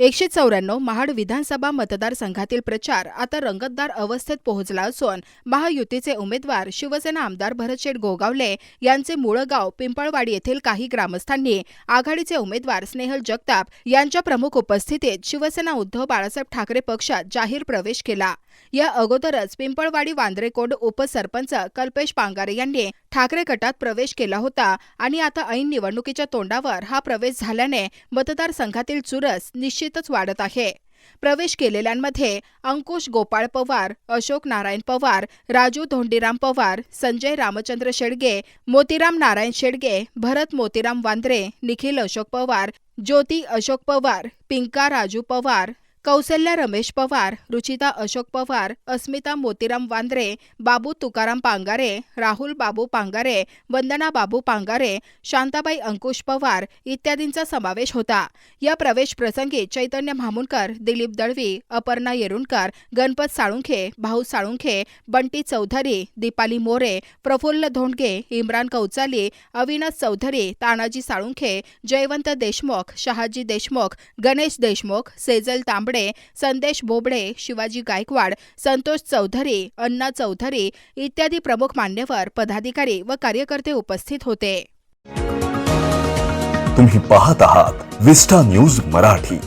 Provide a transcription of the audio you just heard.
एकशे चौऱ्याण्णव महाड विधानसभा मतदारसंघातील प्रचार आता रंगतदार अवस्थेत पोहोचला असून महायुतीचे उमेदवार शिवसेना आमदार भरतशेठ गोगावले यांचे मूळ गाव पिंपळवाडी येथील काही ग्रामस्थांनी आघाडीचे उमेदवार स्नेहल जगताप यांच्या प्रमुख उपस्थितीत शिवसेना उद्धव बाळासाहेब ठाकरे पक्षात जाहीर प्रवेश केला. या अगोदरच पिंपळवाडी वांद्रेकोंड उपसरपंच कल्पेश पांगारे यांनी ठाकरे गटात प्रवेश केला होता आणि आता ऐन निवडणुकीच्या तोंडावर हा प्रवेश झाल्याने मतदारसंघातील चुरस निश्चितच वाढत आहे. प्रवेश केलेल्यांमध्ये अंकुश गोपाळ पवार अशोक नारायण पवार राजू धोंडीराम पवार संजय रामचंद्र शेडगे मोतीराम नारायण शेडगे भरत मोतीराम वांद्रे निखिल अशोक पवार ज्योती अशोक पवार पिंका राजू पवार कौसल्या रमेश पवार रुचिता अशोक पवार अस्मिता मोतीराम वांद्रे बाबू तुकाराम पांगारे राहुल बाबू पांगारे वंदना बाबू पांगारे शांताबाई अंकुश पवार इत्यादींचा समावेश होता. या प्रवेश प्रसंगी चैतन्य म्हामुणकर दिलीप दळवी अपर्णा येरुणकर गणपत साळुंखे भाऊ साळुंखे बंटी चौधरी दीपाली मोरे प्रफुल्ल धोंडगे इम्रान कौचाली अविनाश चौधरी तानाजी साळुंखे जयवंत देशमुख शहाजी देशमुख गणेश देशमुख सेजल तांबडे संदेश बोबडे शिवाजी गायकवाड संतोष चौधरी अण्णा चौधरी इत्यादी प्रमुख मान्यवर पदाधिकारी व कार्यकर्ते उपस्थित होते. तुम्ही पाहत आहात विस्टा न्यूज मराठी.